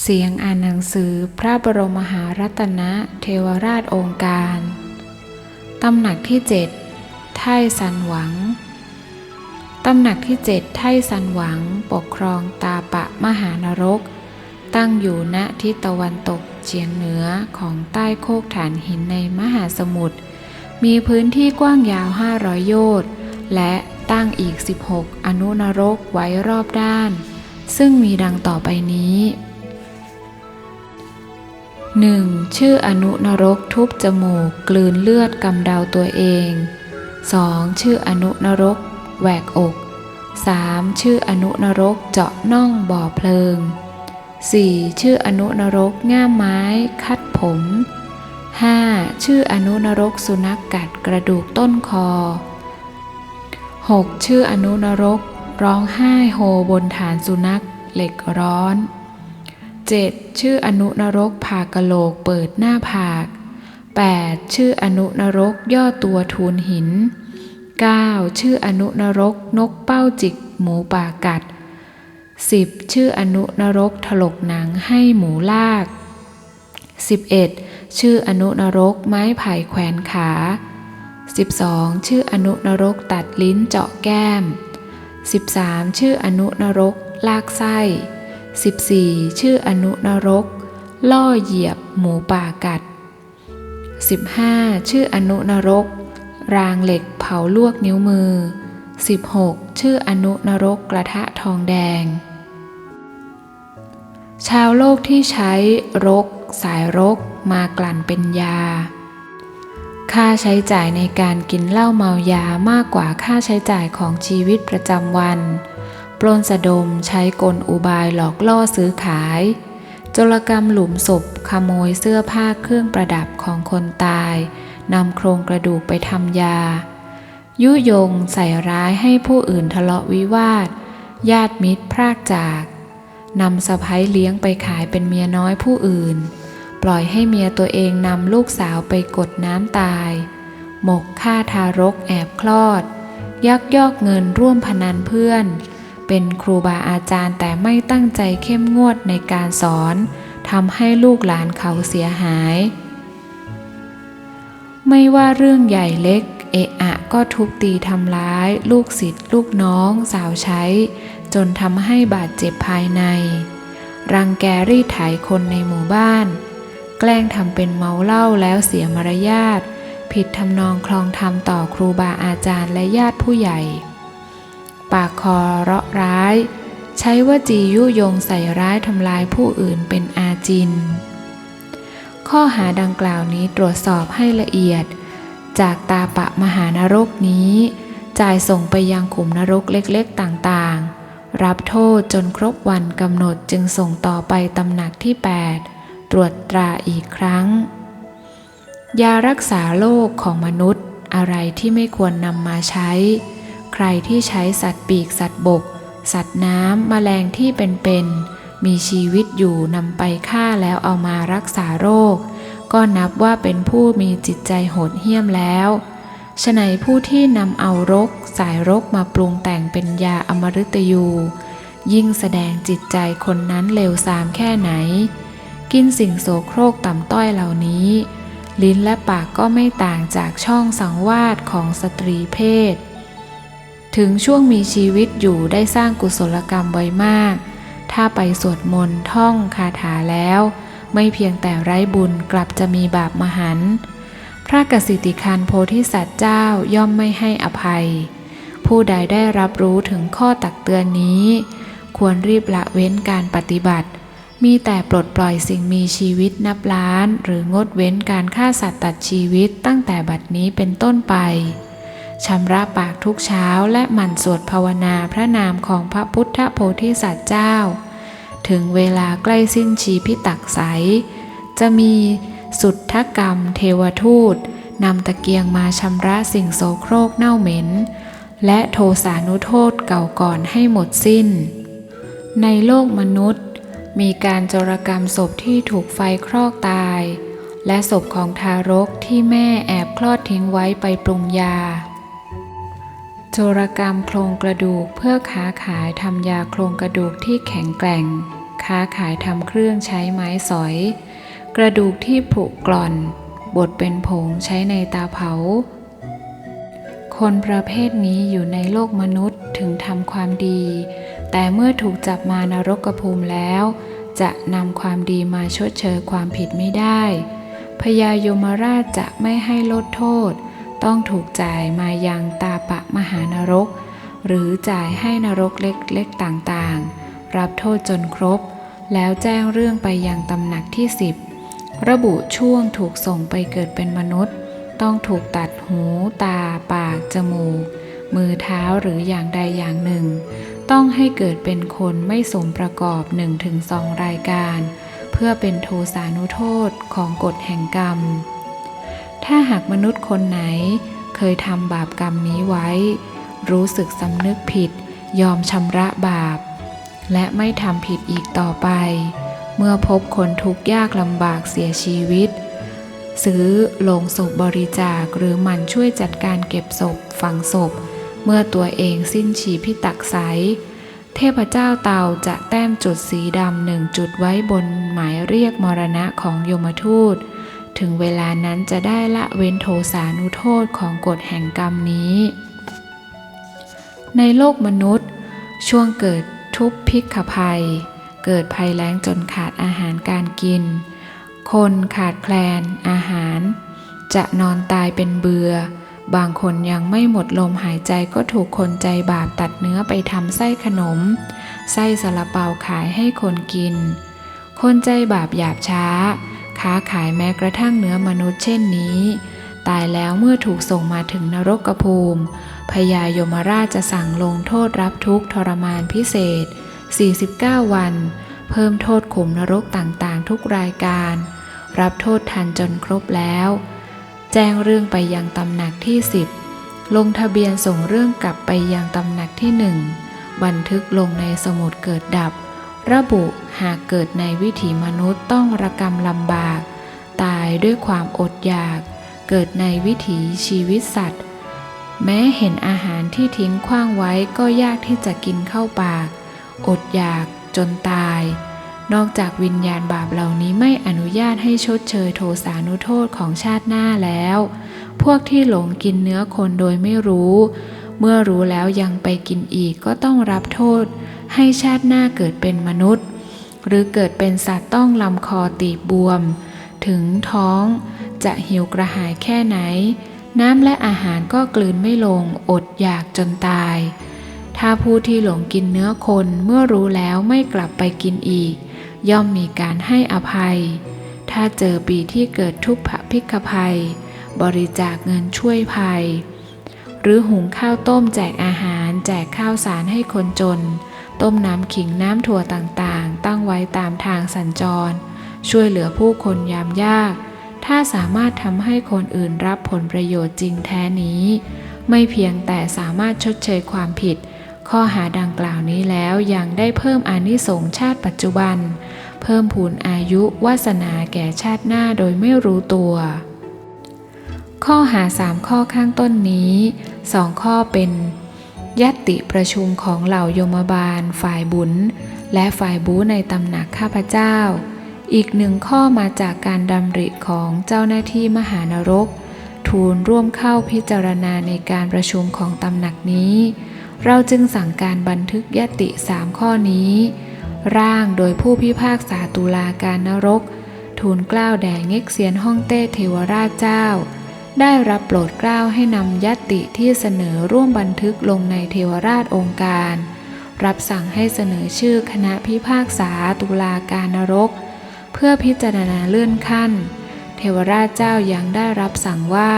เสียงอ่านหนังสือพระบรมมหารัตนเทวราชองค์การ ตำหนักที่เจ็ดไท่ยสันหวัง ตำหนักที่เจ็ดไท่ายสันหวังปกครองตาปะมหานรก ตั้งอยู่ณทิศตะวันตกเฉียงเหนือของใต้โคกฐานหินในมหาสมุทร มีพื้นที่กว้างยาว 500 โยชน์ และตั้งอีก 16 อนุนรกไว้รอบด้าน ซึ่งมีดังต่อไปนี้ 1. ชื่ออนุนรกทุบจมูก กลืนเลือดกำเดาตัวเอง 2. ชื่ออนุนรกแหวกอก 3. ชื่ออนุนรกเจาะน่องบ่อเพลิง 4. ชื่ออนุนรกง่ามไม้ คัดผม 5. ชื่ออนุนรกสุนัขกกัดกระดูกต้นคอ 6. ชื่ออนุนรกร้องไห้โฮบนฐานสุนัขเหล็กร้อน 7. ชื่ออนุนรกผ่ากะโหลกเปิดหน้าผาก 8. ชื่ออนุนรกย่อตัวทูลหิน 9. ชื่ออนุนรกนกเป้าจิกหมูป่ากัด 10. ชื่ออนุนรกถลกหนังให้หมูลาก 11. ชื่ออนุนรกไม้ไผ่แขวนขา 12. ชื่ออนุนรกตัดลิ้นเจาะแก้ม 13. ชื่ออนุนรกลากไส้ 14. ชื่ออนุนรก ล่อเหยียบหมูป่ากัด 15. ชื่ออนุนรก รางเหล็กเผาลวกนิ้วมือ 16. ชื่ออนุนรกกระทะทองแดง ชาวโลกที่ใช้รก สายรกมากลั่นเป็นยา ค่าใช้จ่ายในการกินเหล้าเมายามากกว่าค่าใช้จ่ายของชีวิตประจำวัน ปล้นสะดมใช้กลอุบายหลอกล่อซื้อขาย โจรกรรมหลุมศพขโมยเสื้อผ้าเครื่องประดับของคนตายนำโครงกระดูกไปทำยา ยุยงใส่ร้ายให้ผู้อื่นทะเลาะวิวาท ญาติมิตรพรากจากนำสะพ้ายเลี้ยงไปขายเป็นเมียน้อยผู้อื่น ปล่อยให้เมียตัวเองนำลูกสาวไปกดน้ำตาย หมกฆ่าทารกแอบคลอด ยักยอกเงินร่วมพนันเพื่อน เป็นครูบาอาจารย์แต่ไม่ตั้งใจเข้มงวดในการสอนทำให้ลูกหลานเขาเสียหาย ไม่ว่าเรื่องใหญ่เล็ก เอะอะก็ทุบตีทำร้าย ลูกศิษย์ลูกน้องสาวใช้ จนทำให้บาดเจ็บภายใน รังแกรีดไถคนในหมู่บ้าน แกล้งทำเป็นเมาเหล้าแล้วเสียมารยาท ผิดทำนองคลองธรรมต่อครูบาอาจารย์และญาติผู้ใหญ่ ปากคอเราะร้าย ใช้วจียุยงใส่ร้ายทำลายผู้อื่นเป็นอาจิน ข้อหาดังกล่าวนี้ตรวจสอบให้ละเอียด จากตาปะมหานรกนี้ จ่ายส่งไปยังขุมนรกเล็กๆต่างๆ รับโทษจนครบวันกำหนดจึงส่งต่อไปตำหนักที่ 8 ตรวจตราอีกครั้ง ยารักษาโรคของมนุษย์อะไรที่ไม่ควรนำมาใช้ ใครที่ใช้สัตว์ปีกสัตว์บก สัตว์น้ำแมลงที่เป็นๆมีชีวิตอยู่นำไปฆ่าแล้วเอามารักษาโรค ก็นับว่าเป็นผู้มีจิตใจโหดเหี้ยมแล้วฉะไหนผู้ที่นำเอารก สายรกมาปรุงแต่งเป็นยาอมฤตยู ยิ่งแสดงจิตใจคนนั้นเลวทรามแค่ไหน กินสิ่งโสโครกต่ำต้อยเหล่านี้ ลิ้นและปากก็ไม่ต่างจากช่องสังวาสของสตรีเพศ ถึงช่วงมีชีวิตอยู่ได้สร้างกุศลกรรมไว้มาก ถ้าไปสวดมนต์ท่องคาถาแล้ว ไม่เพียงแต่ไร้บุญกลับจะมีบาปมหันต์พระกสิติคันโพธิสัตว์เจ้าย่อมไม่ให้อภัย ผู้ใดได้รับรู้ถึงข้อตักเตือนนี้ ควรรีบละเว้นการปฏิบัติ มีแต่ปลดปล่อยสิ่งมีชีวิตนับล้าน หรืองดเว้นการฆ่าสัตว์ตัดชีวิตตั้งแต่บัดนี้เป็นต้นไป ชำระปากทุกเช้าและหมั่นสวดภาวนาพระนามของพระพุทธโพธิสัตว์เจ้า ถึงเวลาใกล้สิ้นชีพิตักใส จะมีสุทธกรรมเทวทูตนำตะเกียงมาชำระสิ่งโสโครกเน่าเหม็น และโทสานุโทษเก่าก่อนให้หมดสิ้น ในโลกมนุษย์ มีการจรกรรมศพที่ถูกไฟคลอกตาย และศพของทารกที่แม่แอบคลอดทิ้งไว้ไปปรุงยา โจรกรรมโครงกระดูกเพื่อค้าขายทำยาโครงกระดูกที่แข็งแกร่ง ค้าขายทำเครื่องใช้ไม้สอย กระดูกที่ผุกร่อน บดเป็นผงใช้ในตาเผา คนประเภทนี้อยู่ในโลกมนุษย์ถึงทำความดี แต่เมื่อถูกจับมานรกภูมิแล้ว จะนำความดีมาชดเชยความผิดไม่ได้พญายมราชจะไม่ให้ลดโทษ ต้องถูกจ่ายมายังตาปะมหานรก หรือจ่ายให้นรกเล็กๆต่างๆ รับโทษจนครบ แล้วแจ้งเรื่องไปยังตำหนักที่สิบระบุช่วงถูกส่งไปเกิดเป็นมนุษย์ ต้องถูกตัดหู ตา ปาก จมูก มือเท้าหรืออย่างใดอย่างหนึ่ง ต้องให้เกิดเป็นคนไม่สมประกอบ 1-2 รายการ เพื่อเป็นโทสานุโทษของกฎแห่งกรรม ถ้าหากมนุษย์คนไหน เคยทำบาปกรรมนี้ไว้ รู้สึกสำนึกผิด ยอมชำระบาป และไม่ทำผิดอีกต่อไป เมื่อพบคนทุกข์ยากลำบากเสียชีวิต ซื้อโลงศพบริจาคหรือมันช่วยจัดการเก็บศพฝังศพ เมื่อตัวเองสิ้นชีพิตักไสเทพเจ้าเตาจะแต้มจุดสีดำหนึ่งจุดไว้บนหมายเรียกมรณะของยมทูต ถึงเวลานั้นจะได้ละเว้นโทสานุโทษของกฎแห่งกรรมนี้ ในโลกมนุษย์ ช่วงเกิดทุพพิกภัย เกิดภัยแล้งจนขาดอาหารการกิน คนขาดแคลนอาหาร จะนอนตายเป็นเบือบางคนยังไม่หมดลมหายใจก็ถูกคนใจบาปตัดเนื้อไปทำไส้ขนม ไส้สละเปาขายให้คนกิน คนใจบาปหยาบช้า ค้าขายแม้กระทั่งเนื้อมนุษย์เช่นนี้ ตายแล้วเมื่อถูกส่งมาถึงนรกภูมิ พญายมราชจะสั่งลงโทษรับทุกข์ทรมานพิเศษ 49 วัน เพิ่มโทษขุมนรกต่างๆ ทุกรายการ รับโทษทันจนครบแล้ว แจ้งเรื่องไปยังตำหนักที่ 10 ลงทะเบียนส่งเรื่องกลับไปยังตำหนักที่หนึ่งบันทึกลงในสมุดเกิดดับ ระบุ หากเกิดในวิถีมนุษย์ต้องระกรรมลำบาก ตายด้วยความอดอยาก เกิดในวิถีชีวิตสัตว์ แม้เห็นอาหารที่ทิ้งขว้างไว้ก็ยากที่จะกินเข้าปาก อดอยากจนตาย นอกจากวิญญาณบาปเหล่านี้ไม่อนุญาตให้ชดเชยโทสานุโทษของชาติหน้าแล้ว พวกที่หลงกินเนื้อคนโดยไม่รู้ เมื่อรู้แล้วยังไปกินอีกก็ต้องรับโทษให้ชาติหน้าเกิดเป็นมนุษย์ หรือเกิดเป็นสัตว์ต้องลำคอตีบบวม ถึงท้อง จะหิวกระหายแค่ไหน น้ำและอาหารก็กลืนไม่ลงอดอยากจนตาย ถ้าผู้ที่หลงกินเนื้อคนเมื่อรู้แล้วไม่กลับไปกินอีก ย่อมมีการให้อภัย ถ้าเจอปีที่เกิดทุพพพิกภัย บริจาคเงินช่วยภัย หรือหุงข้าวต้มแจกอาหาร แจกข้าวสารให้คนจน ต้มน้ำขิงน้ำถั่วต่าง ไว้ตามทางสัญจร ช่วยเหลือผู้คนยามยาก ถ้าสามารถทำให้คนอื่นรับผลประโยชน์จริงแท้นี้ ไม่เพียงแต่สามารถชดเชยความผิด ข้อหาดังกล่าวนี้แล้วยังได้เพิ่มอานิสงส์ชาติปัจจุบัน เพิ่มพูนอายุวาสนาแก่ชาติหน้าโดยไม่รู้ตัวข้อหาสามข้อข้างต้นนี้สองข้อเป็น ยัตติประชุมของเหล่ายมบาลฝ่ายบุญ และฝ่ายบูในตำหนักข้าพเจ้า อีกหนึ่งข้อมาจากการดำริของเจ้าหน้าที่มหานรก ทูลร่วมเข้าพิจารณาในการประชุมของตำหนักนี้ เราจึงสั่งการบันทึกยติสามข้อนี้ ร่างโดยผู้พิพากษาตุลาการนรก ทูลกล้าวแด่เง็กเซียนฮ่องเต้เทวราชเจ้า ได้รับโปรดกล้าวให้นำยติที่เสนอร่วมบันทึกลงในเทวราชองค์การ รับสั่งให้เสนอชื่อคณะพิพากษาตุลาการนรก เพื่อพิจารณาเลื่อนขั้น เทวราชเจ้ายังได้รับสั่งว่า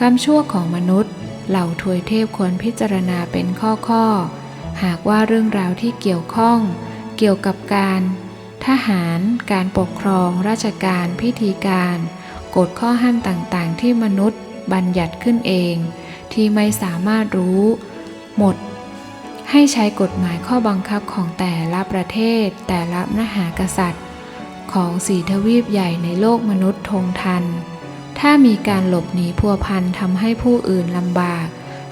กรรมชั่วของมนุษย์ เหล่าทวยเทพควรพิจารณาเป็นข้อๆ หากว่าเรื่องราวที่เกี่ยวข้อง เกี่ยวกับการ ทหาร การปกครอง ราชการพิธีการกฎข้อห้ามต่างๆ ที่มนุษย์บัญญัติขึ้นเอง ที่ไม่สามารถรู้ หมด ให้ใช้กฎหมายข้อบังคับของแต่ละประเทศ แต่ละมหากษัตริย์ ของสีทวีปใหญ่ในโลกมนุษย์ทงทัน ถ้ามีการหลบหนีพัวพันทำให้ผู้อื่นลำบาก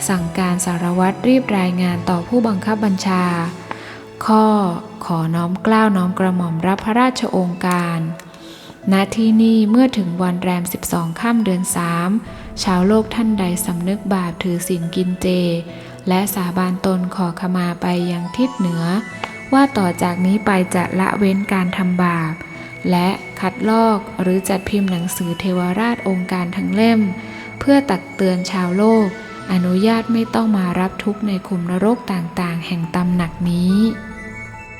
สั่งการสารวัตรรีบรายงานต่อผู้บังคับบัญชา ข้อ ขอน้อมกล้าวน้อมกระหม่อมรับพระราชโองการ ณ ที่นี่เมื่อถึงวันแรม 12 ค่ำเดือน 3 ชาวโลกท่านใดสำนึกบาปถือศีลกินเจ และสาบานตนขอขมาไปยังทิศเหนือ ว่าต่อจากนี้ไปจะละเว้นการทำบาป และคัดลอกหรือจัดพิมพ์หนังสือเทวราชองค์การทั้งเล่ม เพื่อตักเตือนชาวโลก อนุญาตไม่ต้องมารับทุกข์ในขุมนรกต่างๆ แห่งตำหนักนี้